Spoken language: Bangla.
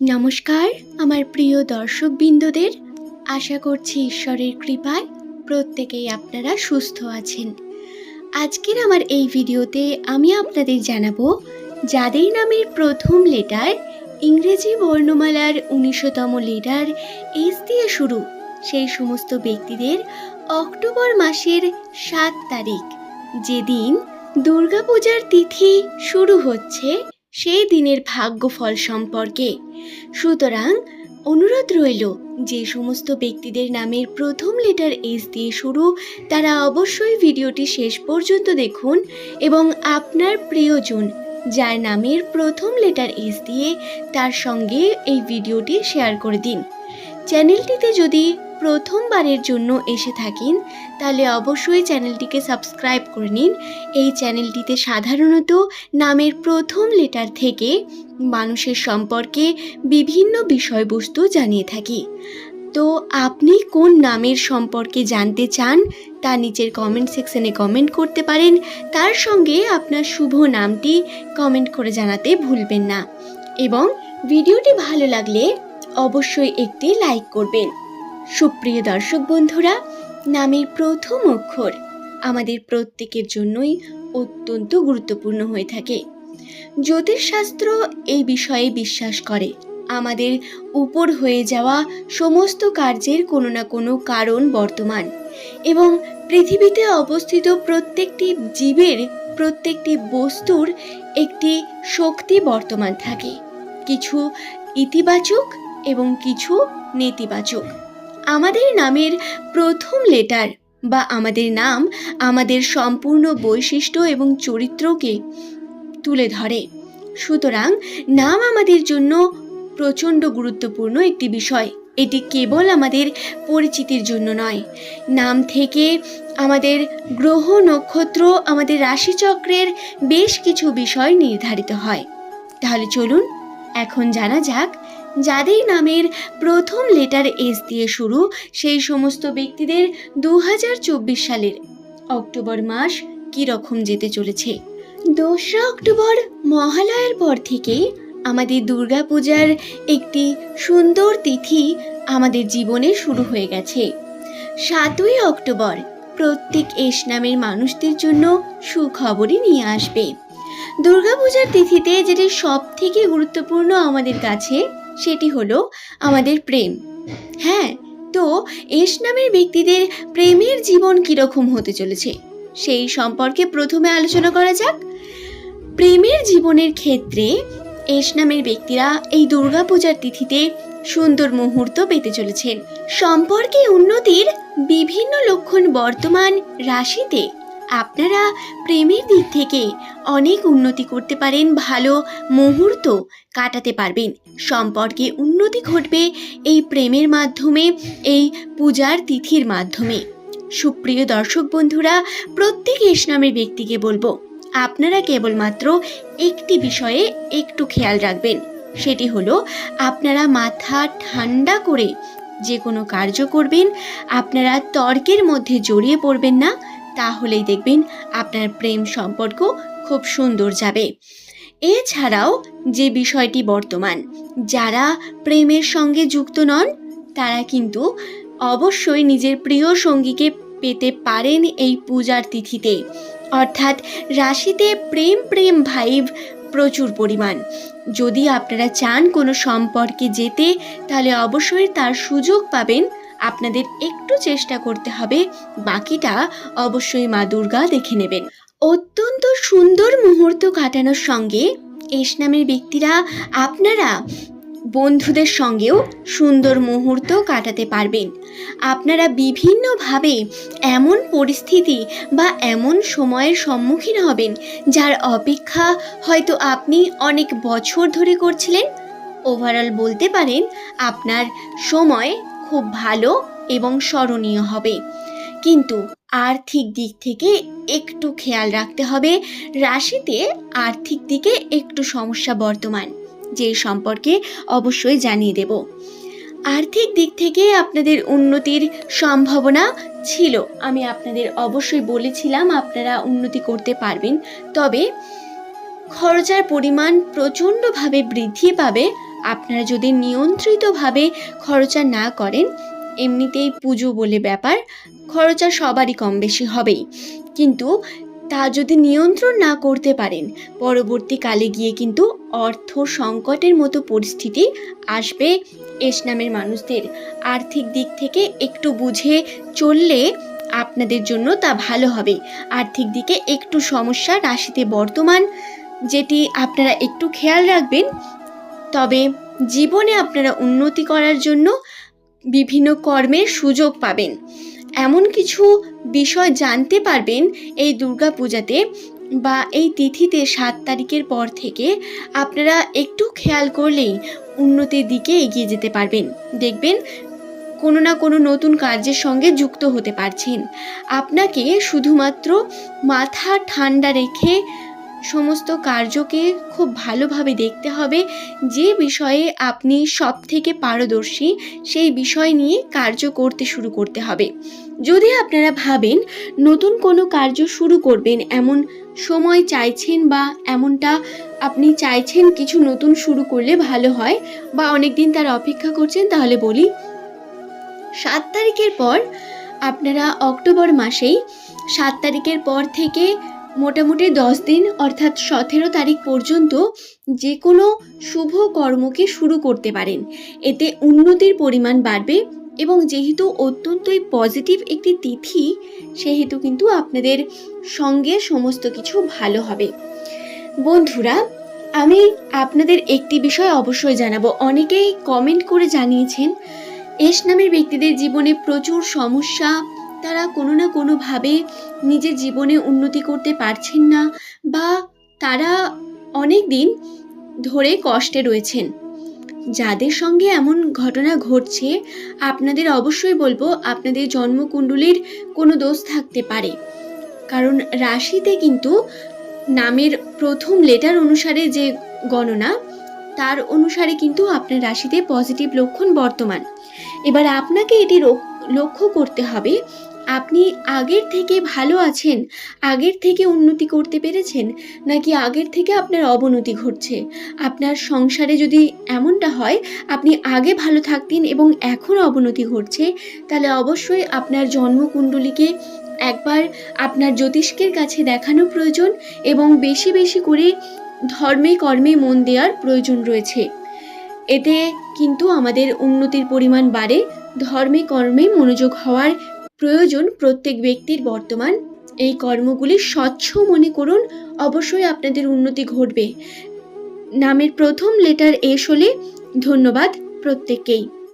নমস্কার, আমার প্রিয় দর্শক বিন্দুদের আশা করছি ঈশ্বরের কৃপায় প্রত্যেকেই আপনারা সুস্থ আছেন। আজকের আমার এই ভিডিওতে আমি আপনাদের জানাব, যাদের নামের প্রথম লেটার ইংরেজি বর্ণমালার উনিশতম লেটার এস দিয়ে শুরু, সেই সমস্ত ব্যক্তিদের অক্টোবর মাসের সাত তারিখ, যেদিন দুর্গাপূজার তিথি শুরু হচ্ছে সেই দিনের ভাগ্যফল সম্পর্কে। সুতরাং অনুরোধ রইল যে সমস্ত ব্যক্তিদের নামের প্রথম লেটার এস দিয়ে শুরু, তারা অবশ্যই ভিডিওটি শেষ পর্যন্ত দেখুন এবং আপনার প্রিয়জন যার নামের প্রথম লেটার এস দিয়ে তার সঙ্গে এই ভিডিওটি শেয়ার করে দিন। চ্যানেলটিতে যদি প্রথমবারের জন্য এসে থাকেন, তাহলে অবশ্যই চ্যানেলটিকে সাবস্ক্রাইব করে নিন। এই চ্যানেলটিতে সাধারণত নামের প্রথম লেটার থেকে মানুষের সম্পর্কে বিভিন্ন বিষয়বস্তু জানিয়ে থাকি। তো আপনি কোন নামের সম্পর্কে জানতে চান, তা নিচের কমেন্ট সেকশনে কমেন্ট করতে পারেন। তার সঙ্গে আপনার শুভ নামটি কমেন্ট করে জানাতে ভুলবেন না। এবং ভিডিওটি ভালো লাগলে অবশ্যই একটি লাইক করবেন। সুপ্রিয় দর্শক বন্ধুরা, নামের প্রথম অক্ষর আমাদের প্রত্যেকের জন্যই অত্যন্ত গুরুত্বপূর্ণ হয়ে থাকে। জ্যোতিষশাস্ত্র এই বিষয়ে বিশ্বাস করে। আমাদের উপর হয়ে যাওয়া সমস্ত কার্যের কোনো না কোনো কারণ বর্তমান এবং পৃথিবীতে অবস্থিত প্রত্যেকটি জীবের প্রত্যেকটি বস্তুর একটি শক্তি বর্তমান থাকে। কিছু ইতিবাচক এবং কিছু নেতিবাচক। আমাদের নামের প্রথম লেটার বা আমাদের নাম, আমাদের সম্পূর্ণ বৈশিষ্ট্য এবং চরিত্রকে তুলে ধরে। সুতরাং নাম আমাদের জন্য প্রচণ্ড গুরুত্বপূর্ণ একটি বিষয়। এটি কেবল আমাদের পরিচিতির জন্য নয়। নাম থেকে আমাদের গ্রহ, নক্ষত্র, আমাদের রাশিচক্রের বেশ কিছু বিষয় নির্ধারিত হয়। তাহলে চলুন, এখন জানা যাক যাদের নামের প্রথম লেটার এস দিয়ে শুরু, সেই সমস্ত ব্যক্তিদের দু হাজার চব্বিশ সালের অক্টোবর মাস কী রকম যেতে চলেছে? দোসরা অক্টোবর মহালয়ার পর থেকে আমাদের দুর্গাপূজার একটি সুন্দর তিথি আমাদের জীবনে শুরু হয়ে গেছে। সাতই অক্টোবর প্রত্যেক এস নামের মানুষদের জন্য সুখবরই নিয়ে আসবে। দুর্গাপূজার তিথিতে যেটি সব থেকে গুরুত্বপূর্ণ আমাদের কাছে সেটি হলো আমাদের প্রেম। হ্যাঁ তো এস নামের ব্যক্তিদের প্রেমের জীবন কীরকম হতে চলেছে, সেই সম্পর্কে প্রথমে আলোচনা করা যাক। প্রেমের জীবনের ক্ষেত্রে এস নামের ব্যক্তিরা এই দুর্গাপূজার তিথিতে সুন্দর মুহূর্ত পেতে চলেছেন। সম্পর্কে উন্নতির বিভিন্ন লক্ষণ বর্তমান রাশিতে আপনারা প্রেমের দিক থেকে অনেক উন্নতি করতে পারেন ভালো মুহূর্ত কাটাতে পারবেন। সম্পর্কে উন্নতি ঘটবে এই প্রেমের মাধ্যমে, এই পূজার তিথির মাধ্যমে। সুপ্রিয় দর্শক বন্ধুরা, প্রত্যেক নামের ব্যক্তিকে বলব, আপনারা কেবলমাত্র একটি বিষয়ে একটু খেয়াল রাখবেন। সেটি হলো, আপনারা মাথা ঠান্ডা করে যে কোনো কার্য করবেন, আপনারা তর্কের মধ্যে জড়িয়ে পড়বেন না, তাহলেই দেখবেন আপনার প্রেম সম্পর্ক খুব সুন্দর যাবে। এছাড়াও যে বিষয়টি বর্তমান, যারা প্রেমের সঙ্গে যুক্ত নন, তারা কিন্তু অবশ্যই নিজের প্রিয় সঙ্গীকে পেতে পারেন এই পূজার তিথিতে। অর্থাৎ রাশিতে প্রেম প্রেম ভাইব প্রচুর পরিমাণ। যদি আপনারা চান কোনো সম্পর্কে যেতে, তাহলে অবশ্যই তার সুযোগ পাবেন। আপনাদের একটু চেষ্টা করতে হবে, বাকিটা অবশ্যই মা দুর্গা দেখে নেবেন। অত্যন্ত সুন্দর মুহূর্ত কাটানোর সঙ্গে এস নামের ব্যক্তিরা আপনারা বন্ধুদের সঙ্গেও সুন্দর মুহূর্ত কাটাতে পারবেন। আপনারা বিভিন্নভাবে এমন পরিস্থিতি বা এমন সময়ের সম্মুখীন হবেন, যার অপেক্ষা হয়তো আপনি অনেক বছর ধরে করছিলেন। ওভারঅল বলতে পারেন, আপনার সময় খুব ভালো এবং স্মরণীয় হবে। কিন্তু আর্থিক দিক থেকে একটু খেয়াল রাখতে হবে। রাশিতে আর্থিক দিকে একটু সমস্যা বর্তমান, যে সম্পর্কে অবশ্যই জানিয়ে দেব। আর্থিক দিক থেকে আপনাদের উন্নতির সম্ভাবনা ছিল, আমি আপনাদের অবশ্যই বলেছিলাম আপনারা উন্নতি করতে পারবেন। তবে খরচার পরিমাণ প্রচণ্ডভাবে বৃদ্ধি পাবে, আপনারা যদি নিয়ন্ত্রিতভাবে খরচা না করেন এমনিতেই পুজো বলে ব্যাপার, খরচা সবারই কম বেশি হবেই। কিন্তু তা যদি নিয়ন্ত্রণ না করতে পারেন, পরবর্তীকালে গিয়ে কিন্তু অর্থ সংকটের মতো পরিস্থিতি আসবে এস নামের মানুষদের। আর্থিক দিক থেকে একটু বুঝে চললে আপনাদের জন্য তা ভালো হবে। আর্থিক দিকে একটু সমস্যা রাশিতে বর্তমান, যেটি আপনারা একটু খেয়াল রাখবেন। তবে জীবনে আপনারা উন্নতি করার জন্য বিভিন্ন কর্মের সুযোগ পাবেন। এমন কিছু বিষয় জানতে পারবেন এই দুর্গা পূজাতে বা এই তিথিতে সাত তারিখের পর থেকে আপনারা একটু খেয়াল করলেই উন্নতির দিকে এগিয়ে যেতে পারবেন। দেখবেন কোনো না কোনো নতুন কার্যের সঙ্গে যুক্ত হতে পারছেন। আপনাকে শুধুমাত্র মাথা ঠান্ডা রেখে সমস্ত কার্যকে খুব ভালোভাবে দেখতে হবে। যে বিষয়ে আপনি সব থেকে পারদর্শী, সেই বিষয় নিয়ে কার্য করতে শুরু করতে হবে। যদি আপনারা ভাবেন নতুন কোনো কার্য শুরু করবেন, এমন সময় চাইছেন বা এমনটা আপনি চাইছেন কিছু নতুন শুরু করলে ভালো হয় বা অনেক দিন তার অপেক্ষা করছেন, তাহলে বলি, সাত তারিখের পর আপনারা অক্টোবর মাসেই সাত তারিখের পর থেকে মোটামুটি দশ দিন, অর্থাৎ সতেরো তারিখ পর্যন্ত যে কোনো শুভ কর্মকে শুরু করতে পারেন। এতে উন্নতির পরিমাণ বাড়বে এবং যেহেতু অত্যন্তই পজিটিভ একটি তিথি, সেহেতু কিন্তু আপনাদের সঙ্গে সমস্ত কিছু ভালো হবে। বন্ধুরা, আমি আপনাদের একটি বিষয় অবশ্যই জানাব। অনেকেই কমেন্ট করে জানিয়েছেন, এস নামের ব্যক্তিদের জীবনে প্রচুর সমস্যা তারা কোনো না কোনোভাবে নিজের জীবনে উন্নতি করতে পারছেন না বা তারা অনেক দিন ধরে কষ্টে রয়েছেন। যাদের সঙ্গে এমন ঘটনা ঘটছে, আপনাদের অবশ্যই বলব আপনাদের জন্মকুণ্ডলীর কোনো দোষ থাকতে পারে। কারণ রাশিতে কিন্তু নামের প্রথম লেটার অনুসারে যে গণনা, তার অনুসারে কিন্তু আপনার রাশিতে পজিটিভ লক্ষণ বর্তমান। এবার আপনাকে এটি লক্ষ্য করতে হবে আপনি আগের থেকে ভালো আছেন? আগের থেকে উন্নতি করতে পেরেছেন? নাকি আগের থেকে আপনার অবনতি ঘটছে? আপনার সংসারে যদি এমনটা হয়, আপনি আগে ভালো থাকতেন এবং এখন অবনতি ঘটছে, তাহলে অবশ্যই আপনার জন্মকুণ্ডলীকে একবার আপনার জ্যোতিষ্কের কাছে দেখানো প্রয়োজন এবং বেশি বেশি করে ধর্মে কর্মে মন দেওয়ার প্রয়োজন রয়েছে। এতে কিন্তু আমাদের উন্নতির পরিমাণ বাড়ে, ধর্মে কর্মে মনোযোগ হওয়ার প্রয়োজন প্রত্যেক ব্যক্তির বর্তমান। এই কর্মগুলি স্বচ্ছ মনে করুন, অবশ্যই আপনাদের উন্নতি ঘটবে। নামের প্রথম লেটার এস হলে ধন্যবাদ প্রত্যেককেই।